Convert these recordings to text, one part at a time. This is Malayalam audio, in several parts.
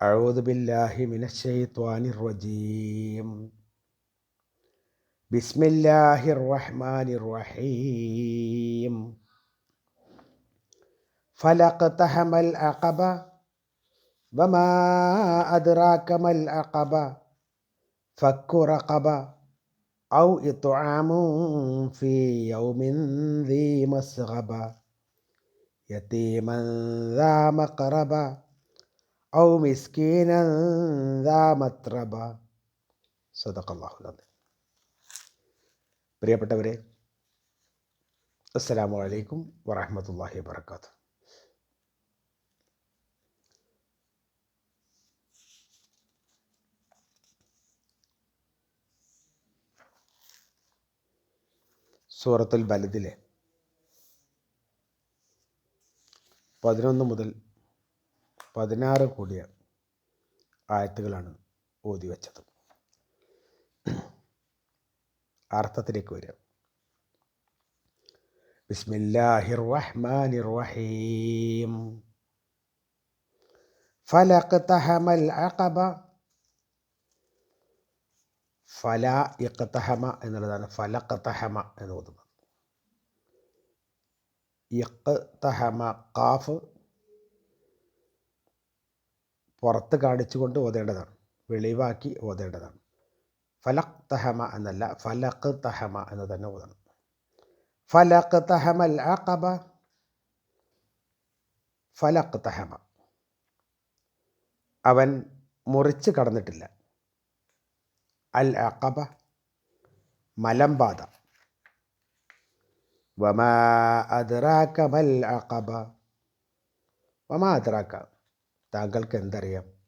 أعوذ بالله من الشيطان الرجيم. بسم الله الرحمن الرحيم. فلقتحم العقبة وما أدراك ما العقبة؟ فك رقبة أو إطعام في يوم ذي مسغبة. يتيما ذا مقربة ഔ മിസ്കീനന്താമത്രബ സദക്കല്ലാഹു നന്ദി. പ്രിയപ്പെട്ടവരെ അസ്സലാമു അലൈക്കും വറഹമത്തല്ലാഹി വാത്തു സൂറത്തുൽ ബലദിലെ പതിനൊന്ന് മുതൽ പതിനാറ് കൂടിയ ആയത്തുകളാണ് ഓതി വച്ചത്. അർത്ഥത്തിലേക്ക് വരിക. ബിസ്മില്ലാഹിർ റഹ്മാനിർ റഹീം ഫലഖ്തഹമൽ അഖബ. ഫല ഇഖ്തഹമ എന്നുള്ളതാണ് ഫലഖ്തഹമ എന്ന് ഓതുന്നത്. ഇഖ്തഹമ ഖാഫ് പുറത്ത് കാണിച്ചുകൊണ്ട് ഓതേണ്ടതാണ്. വെളിവാക്കി ഓതേണ്ടതാണ്. ഫലക് തഹമ എന്നല്ല ഫലഖ് തഹമ എന്ന് തന്നെ ഓതണം. ഫലഖ് തഹമൽ അഖബ. ഫലഖ് തഹമ അവൻ മുറിച്ച് കടന്നിട്ടില്ല. അൽ അഖബ. മലമ്പാത വമാ അദ്രാക മൽ അഖബ. വമാ അദ്റാക താങ്കൾക്ക് എന്തറിയാം?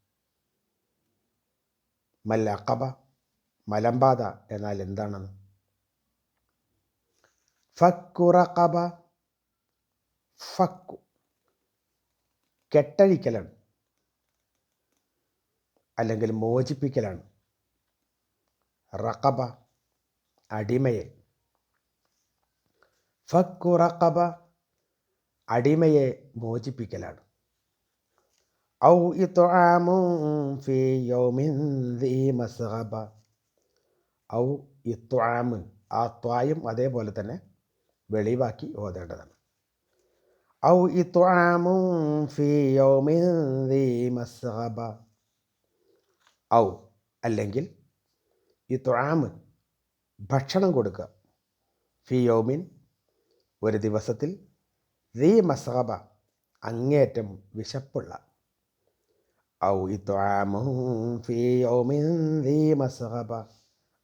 അഖബ മലമ്പാത എന്നാൽ എന്താണെന്ന്? ഫക്കുറക്കബ ഫക്കു. കെട്ടഴിക്കലാണ്. അല്ലെങ്കിൽ മോചിപ്പിക്കലാണ്. റക്കബ അടിമയെ. ഫക്കുറക്കബ അടിമയെ മോചിപ്പിക്കലാണ്. ഔ ഇത്ആമു ഫി യൗമിൻ ദീ മസ്ഗബ ഔ ഇത്വാമുൻ ആ ത്വായും അതേപോലെ തന്നെ വെളിവാക്കി ഓതേണ്ടതാണ്. ഔ ഇത്വാമു ഫി യൗമിൻ ദീ മസ്ഗബ ഔ അല്ലെങ്കിൽ ഇത്വാമുൻ ഭക്ഷണം കൊടുക്കുക. ഫി യൗമിൻ ഒരു ദിവസത്തിൽ ദീ മസ്ഗബ അങ്ങേറ്റം വിശപ്പുള്ള ഔ ഫി യൗമിൻ ദീ മസ്ഗബ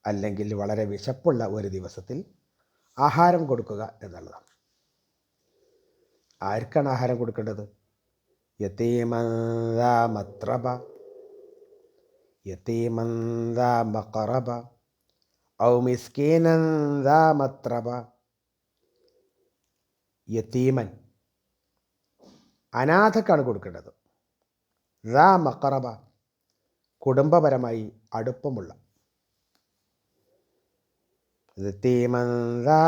അല്ലെങ്കിൽ വളരെ വിശപ്പുള്ള ഒരു ദിവസത്തിൽ ആഹാരം കൊടുക്കുക എന്നുള്ളതാണ്. ആർക്കാണ് ആഹാരം കൊടുക്കേണ്ടത്? യത്തീമന്ത മത്രബ. യത്തീമന്ത മക്കറബ ഔ മിസ്കീനന്ത മത്രബ. യത്തീമൻ അനാഥക്കാണ് കൊടുക്കേണ്ടത്. ദാ മക്കറബ കുടുംബപരമായി അടുപ്പമുള്ള.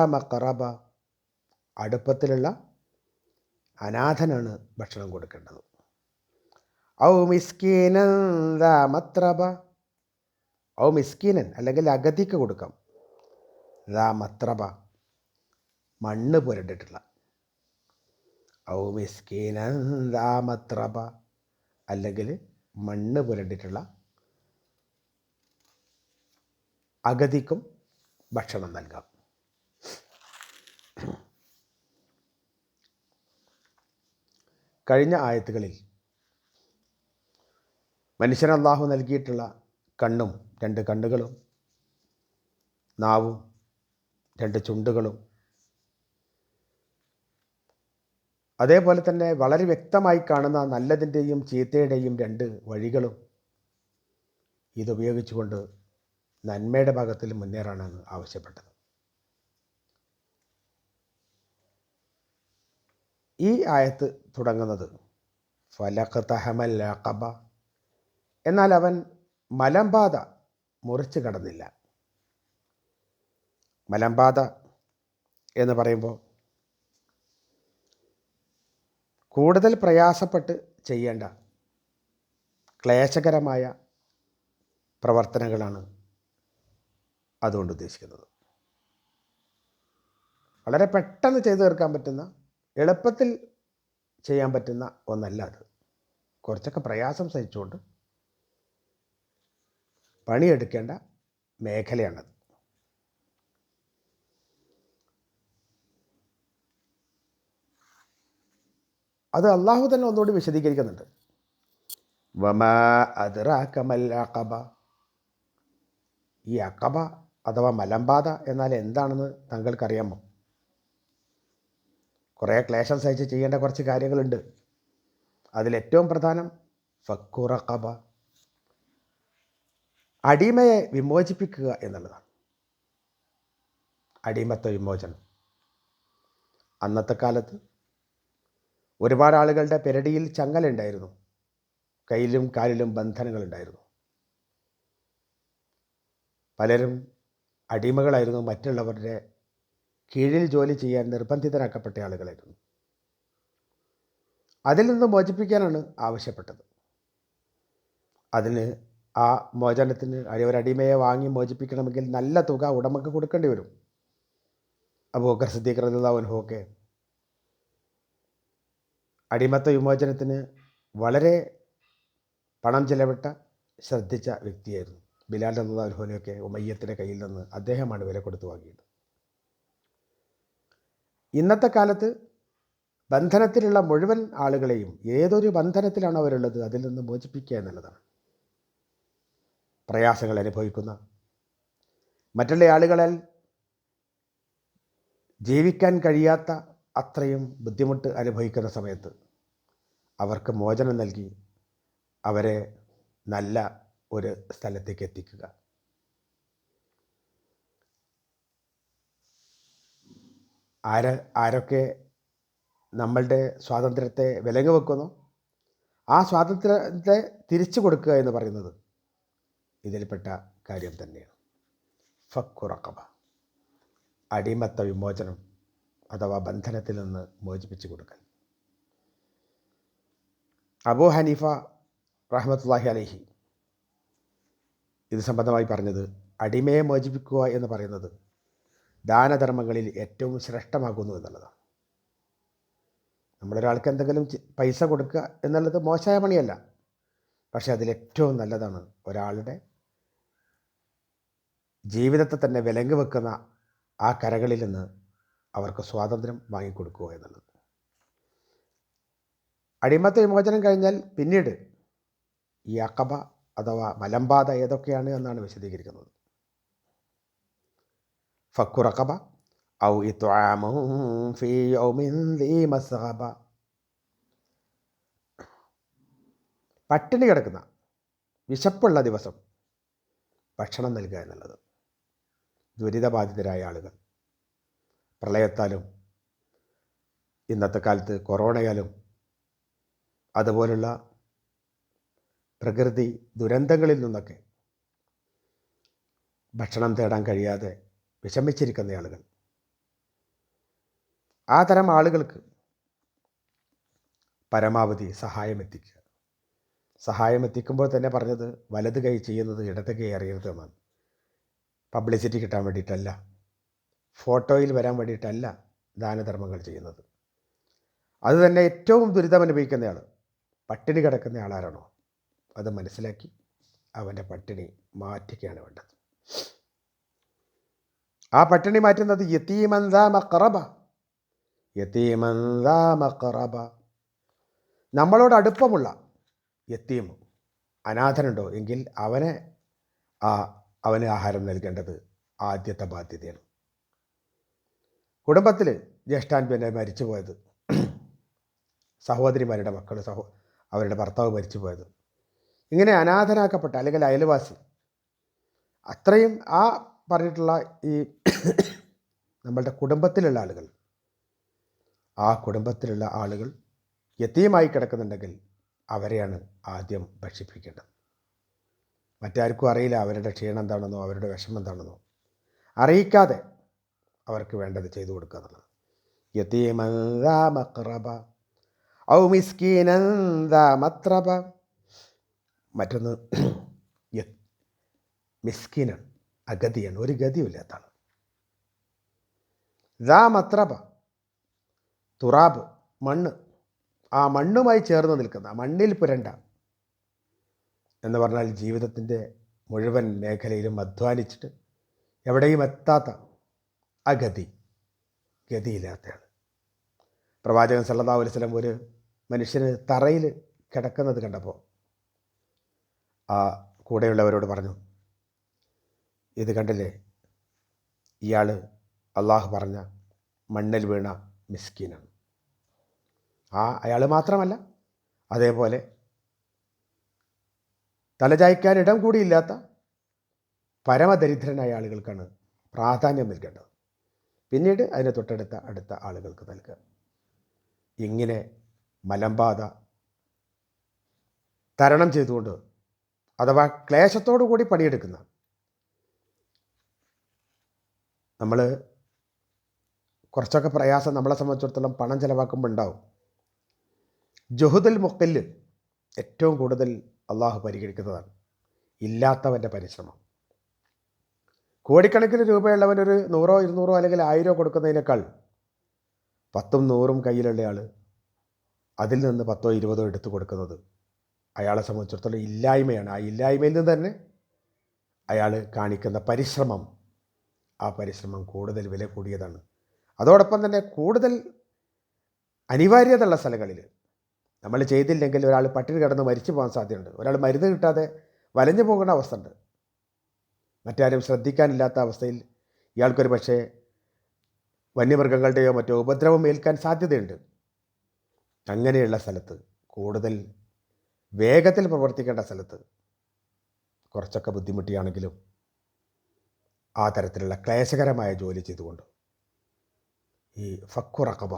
മക്കറബ അടുപ്പത്തിലുള്ള അനാഥനാണ് ഭക്ഷണം കൊടുക്കേണ്ടത്. ഔ മിസ്കീനൻ മത്രബ ഔ മിസ്കീനൻ അല്ലെങ്കിൽ അഗതിക്ക് കൊടുക്കാം. റാ മത്രബ മണ്ണ് പുരണ്ടിട്ടുള്ള ഔ മിസ്കീനൻ റാ മത്രബ അല്ലെങ്കിൽ മണ്ണ് പുരണ്ടിട്ടുള്ള അഗതിക്കും ഭക്ഷണം നൽകാം. കഴിഞ്ഞ ആയത്തുകളിൽ മനുഷ്യൻ അള്ളാഹു നൽകിയിട്ടുള്ള കണ്ണും രണ്ട് കണ്ണുകളും നാവും രണ്ട് ചുണ്ടുകളും അതേപോലെ തന്നെ വളരെ വ്യക്തമായി കാണുന്ന നല്ലതിന്റെയും ചീത്തയുടെയും രണ്ട് വഴികളും ഇതുപയോഗിച്ചുകൊണ്ട് നന്മയുടെ ഭാഗത്തിൽ മുന്നേറാനാണ് ആവശ്യപ്പെട്ടത്. ഈ ആയത്ത് തുടങ്ങുന്നത് ഫലഖ് തഹമൽ അഖബ എന്നാൽ അവൻ മലമ്പാത മുറിച്ച് കടന്നില്ല. മലമ്പാത എന്ന് പറയുമ്പോൾ കൂടുതൽ പ്രയാസപ്പെട്ട് ചെയ്യേണ്ട ക്ലേശകരമായ പ്രവർത്തനങ്ങളാണ് അതുകൊണ്ട് ഉദ്ദേശിക്കുന്നത്. വളരെ പെട്ടെന്ന് ചെയ്തു തീർക്കാൻ പറ്റുന്ന എളുപ്പത്തിൽ ചെയ്യാൻ പറ്റുന്ന ഒന്നല്ല അത്. കുറച്ചൊക്കെ പ്രയാസം സഹിച്ചുകൊണ്ട് പണിയെടുക്കേണ്ട മേഖലയാണത്. അത് അള്ളാഹു തന്നെ ഒന്നുകൂടി വിശദീകരിക്കുന്നുണ്ട്. വമാ അതിറാക്കമൽ അക്കബ ഈ അക്കബ അഥവാ മലമ്പാത എന്നാൽ എന്താണെന്ന് താങ്കൾക്കറിയാമോ? കുറേ ക്ലേശം സഹിച്ച് ചെയ്യേണ്ട കുറച്ച് കാര്യങ്ങളുണ്ട്. അതിലേറ്റവും പ്രധാനം ഫക്കുറക്കബ അടിമയെ വിമോചിപ്പിക്കുക എന്നുള്ളതാണ്. അടിമത്വ വിമോചനം. അന്നത്തെ കാലത്ത് ഒരുപാട് ആളുകളുടെ പെരടിയിൽ ചങ്ങലുണ്ടായിരുന്നു. കയ്യിലും കാലിലും ബന്ധനങ്ങളുണ്ടായിരുന്നു. പലരും അടിമകളായിരുന്നു. മറ്റുള്ളവരുടെ കീഴിൽ ജോലി ചെയ്യാൻ നിർബന്ധിതരാക്കപ്പെട്ട ആളുകളായിരുന്നു. അതിൽ നിന്ന് മോചിപ്പിക്കാനാണ് ആവശ്യപ്പെട്ടത്. അതിന് ആ മോചനത്തിന് ഒരടിമയെ വാങ്ങി മോചിപ്പിക്കണമെങ്കിൽ നല്ല തുക ഉടമക്ക് കൊടുക്കേണ്ടി വരും. അബൂക്കർ സിദ്ദീഖ് റദിള്ളാഹുൻഹുവൊക്കെ അടിമത്ത വിമോചനത്തിന് വളരെ പണം ചിലവിട്ട ശ്രദ്ധിച്ച വ്യക്തിയായിരുന്നു. ബിലാൽ അതുപോലെയൊക്കെ ഉമയ്യത്തിന്റെ കയ്യിൽ നിന്ന് അദ്ദേഹമാണ് വില കൊടുത്തു വാങ്ങിയത്. ഇന്നത്തെ കാലത്ത് ബന്ധനത്തിലുള്ള മുഴുവൻ ആളുകളെയും ഏതൊരു ബന്ധനത്തിലാണ് അവരുള്ളത് അതിൽ നിന്ന് മോചിപ്പിക്കുക എന്നുള്ളതാണ്. പ്രയാസങ്ങൾ അനുഭവിക്കുന്ന മറ്റുള്ള ആളുകളാൽ ജീവിക്കാൻ കഴിയാത്ത അത്രയും ബുദ്ധിമുട്ട് അനുഭവിക്കുന്ന സമയത്ത് അവർക്ക് മോചനം നൽകി അവരെ നല്ല ഒരു സ്ഥലത്തേക്ക് എത്തിക്കുക. ആര് ആരൊക്കെ നമ്മളുടെ സ്വാതന്ത്ര്യത്തെ വിലങ്ങ് വെക്കുന്നു? ആ സ്വാതന്ത്ര്യത്തെ തിരിച്ചു കൊടുക്കുക എന്ന് പറയുന്നത് ഇതിൽപ്പെട്ട കാര്യം തന്നെയാണ്. ഫക്കുറക്കബ അടിമത്ത വിമോചനം. അഥവാ ബന്ധനത്തിൽ നിന്ന് മോചിപ്പിച്ചു കൊടുക്കൽ അബൂ ഹനീഫ റഹ്മത്തുല്ലാഹി അലഹി ഇത് സംബന്ധമായി പറഞ്ഞത് അടിമയെ മോചിപ്പിക്കുക എന്ന് പറയുന്നത് ദാനധർമ്മങ്ങളിൽ ഏറ്റവും ശ്രേഷ്ഠമാകുന്നു എന്നുള്ളതാണ്. നമ്മളൊരാൾക്ക് എന്തെങ്കിലും പൈസ കൊടുക്കുക എന്നുള്ളത് മോശമായ പണിയല്ല. പക്ഷേ അതിലേറ്റവും നല്ലതാണ് ഒരാളുടെ ജീവിതത്തെ തന്നെ വിലങ്ങ് വെക്കുന്ന ആ കരകളിൽ നിന്ന് അവർക്ക് സ്വാതന്ത്ര്യം വാങ്ങിക്കൊടുക്കുക എന്നുള്ളത്. അടിമത്ത വിമോചനം കഴിഞ്ഞാൽ പിന്നീട് ഈ അക്കബ അഥവാ മലമ്പാത ഏതൊക്കെയാണ് എന്നാണ് വിശദീകരിക്കുന്നത്. ഫക്കുറക്കബ ഔ ഇത്വാമസഹബ പട്ടിണി കിടക്കുന്ന വിശപ്പുള്ള ദിവസം ഭക്ഷണം നൽകുക എന്നുള്ളത് ദുരിതബാധിതരായ ആളുകൾ. പ്രളയത്താലും ഇന്നത്തെ കാലത്ത് കൊറോണയാലും അതുപോലുള്ള പ്രകൃതി ദുരന്തങ്ങളിൽ നിന്നൊക്കെ ഭക്ഷണം തേടാൻ കഴിയാതെ വിഷമിച്ചിരിക്കുന്ന ആളുകൾ. ആ തരം ആളുകൾക്ക് പരമാവധി സഹായം എത്തിക്കുക സഹായം എത്തിക്കുമ്പോൾ തന്നെ പറഞ്ഞത് വലത് കൈ ചെയ്യുന്നത് ഇടത് കൈ അറിയരുത് എന്നാണ്. പബ്ലിസിറ്റി കിട്ടാൻ വേണ്ടിയിട്ടല്ല. ഫോട്ടോയിൽ വരാൻ വേണ്ടിയിട്ടല്ല ദാനധർമ്മങ്ങൾ ചെയ്യുന്നത്. അതുതന്നെ ഏറ്റവും ദുരിതം അനുഭവിക്കുന്നയാൾ പട്ടിണി കിടക്കുന്ന ആളാരാണോ? അത് മനസ്സിലാക്കി അവന്റെ പട്ടിണി മാറ്റുകയാണ് വേണ്ടത്. ആ പട്ടിണി മാറ്റുന്നത് യത്തീമന്താ മക്റബ. നമ്മളോട് അടുപ്പമുള്ള യത്തീം അനാഥനുണ്ടോ? എങ്കിൽ അവനെ ആ അവന് ആഹാരം നൽകേണ്ടത് ആദ്യത്തെ ബാധ്യതയാണ്. കുടുംബത്തിൽ ജ്യേഷ്ഠാൻ പിന്നെ മരിച്ചു പോയത് സഹോദരിമാരുടെ മക്കൾ സഹോ അവരുടെ ഭർത്താവ് മരിച്ചു പോയത് ഇങ്ങനെ അനാഥനാക്കപ്പെട്ട അല്ലെങ്കിൽ അയൽവാസി അത്രയും ആ പറഞ്ഞിട്ടുള്ള ഈ നമ്മളുടെ കുടുംബത്തിലുള്ള ആളുകൾ ആ കുടുംബത്തിലുള്ള ആളുകൾ യത്തീമായി കിടക്കുന്നുണ്ടെങ്കിൽ അവരെയാണ് ആദ്യം ഭക്ഷിപ്പിക്കേണ്ടത്. മറ്റാർക്കും അറിയില്ല അവരുടെ ക്ഷീണം എന്താണെന്നോ അവരുടെ വിഷമം എന്താണെന്നോ. അറിയിക്കാതെ അവർക്ക് വേണ്ടത് ചെയ്തു കൊടുക്കുക എന്നുള്ളത്. ഔ മറ്റൊന്ന് മിസ്കീനാണ് അഗതിയാണ് ഒരു ഗതിയുമില്ലാത്ത ആൾ മത്രബ തുറാബ് മണ്ണ്. ആ മണ്ണുമായി ചേർന്ന് നിൽക്കുന്ന മണ്ണിൽ പുരണ്ട എന്ന് പറഞ്ഞാൽ ജീവിതത്തിന്റെ മുഴുവൻ മേഖലയിലും അധ്വാനിച്ചിട്ട് എവിടെയും എത്താത്ത അഗതി ഗതിയില്ലാത്തയാൾ പ്രവാചകൻ സല്ലല്ലാഹു അലൈഹി വസല്ലം ഒരു മനുഷ്യന് തറയിൽ കിടക്കുന്നത് കണ്ടപ്പോൾ ആ കൂടെയുള്ളവരോട് പറഞ്ഞു ഇത് കണ്ടില്ലേ? ഇയാൾ അള്ളാഹു പറഞ്ഞ മണ്ണിൽ വീണ മിസ്കീനാണ്. ആ അയാൾ മാത്രമല്ല അതേപോലെ തലചായ്ക്കാൻ ഇടം കൂടിയില്ലാത്ത പരമദരിദ്രനായ ആളുകൾക്കാണ് പ്രാധാന്യം നൽകേണ്ടത്. പിന്നീട് അതിനെ തൊട്ടടുത്ത അടുത്ത ആളുകൾക്ക് നൽകുക. ഇങ്ങനെ മലമ്പാത തരണം ചെയ്തുകൊണ്ട് അഥവാ ക്ലേശത്തോടു കൂടി പണിയെടുക്കുന്ന നമ്മൾ കുറച്ചൊക്കെ പ്രയാസം നമ്മളെ സംബന്ധിച്ചിടത്തോളം പണം ചിലവാക്കുമ്പോൾ ഉണ്ടാവും. ജഹുദൽ മുക്കല്ല് ഏറ്റവും കൂടുതൽ അള്ളാഹു പരിഗണിക്കുന്നതാണ് ഇല്ലാത്തവന്റെ പരിശ്രമം. കോടിക്കണക്കിന് രൂപയുള്ളവനൊരു നൂറോ ഇരുന്നൂറോ അല്ലെങ്കിൽ ആയിരോ കൊടുക്കുന്നതിനേക്കാൾ പത്തും നൂറും കയ്യിലുള്ള ആൾ അതിൽ നിന്ന് പത്തോ ഇരുപതോ എടുത്തു കൊടുക്കുന്നത് അയാളെ സംബന്ധിച്ചിടത്തോളം ഇല്ലായ്മയാണ്. ആ ഇല്ലായ്മയിൽ നിന്ന് തന്നെ അയാൾ കാണിക്കുന്ന പരിശ്രമം ആ പരിശ്രമം കൂടുതൽ വില കൂടിയതാണ്. അതോടൊപ്പം തന്നെ കൂടുതൽ അനിവാര്യതയുള്ള സ്ഥലങ്ങളിൽ നമ്മൾ ചെയ്തില്ലെങ്കിൽ ഒരാൾ പട്ടിണി കിടന്ന് മരിച്ചു പോകാൻ സാധ്യതയുണ്ട്. ഒരാൾ മരുന്ന് കിട്ടാതെ വലഞ്ഞു പോകുന്ന അവസ്ഥ ഉണ്ട്. മറ്റാരും ശ്രദ്ധിക്കാനില്ലാത്ത അവസ്ഥയിൽ ഇയാൾക്കൊരു പക്ഷേ വന്യമൃഗങ്ങളുടെയോ മറ്റോ ഉപദ്രവം ഏൽക്കാൻ സാധ്യതയുണ്ട്. അങ്ങനെയുള്ള സ്ഥലത്ത് കൂടുതൽ വേഗത്തിൽ പ്രവർത്തിക്കേണ്ട സ്ഥലത്ത് കുറച്ചൊക്കെ ബുദ്ധിമുട്ടിയാണെങ്കിലും ആ തരത്തിലുള്ള ക്ലേശകരമായ ജോലി ചെയ്തുകൊണ്ട് ഈ ഫക്കുറക്കബ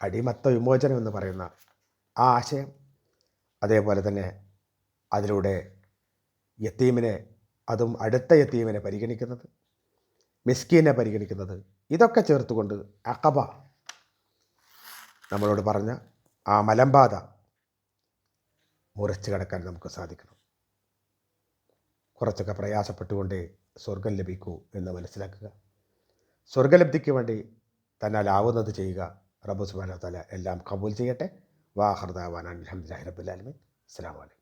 അടിമത്ത വിമോചനം എന്ന് പറയുന്ന ആ ആശയം അതേപോലെ തന്നെ അതിലൂടെ യത്തീമിനെ അതും അടുത്ത യത്തീമിനെ പരിഗണിക്കുന്നത് മിസ്കീനെ പരിഗണിക്കുന്നത്. ഇതൊക്കെ ചേർത്തുകൊണ്ട് അക്കബ നമ്മളോട് പറഞ്ഞ ആ മലമ്പാത മുറിച്ച് കടക്കാൻ നമുക്ക് സാധിക്കണം. കുറച്ചൊക്കെ പ്രയാസപ്പെട്ടുകൊണ്ടേ സ്വർഗം ലഭിക്കൂ എന്ന് മനസ്സിലാക്കുക. സ്വർഗലബ്ധിക്ക് വേണ്ടി തന്നാലാവുന്നത് ചെയ്യുക റബ്ബു സുബാന തല എല്ലാം കബൂൽ ചെയ്യട്ടെ. വാഹർദാവാൻ അലഹമുല്ലാ റബ്ബുലാലമീൻ അസ്സാം വലൈക്കും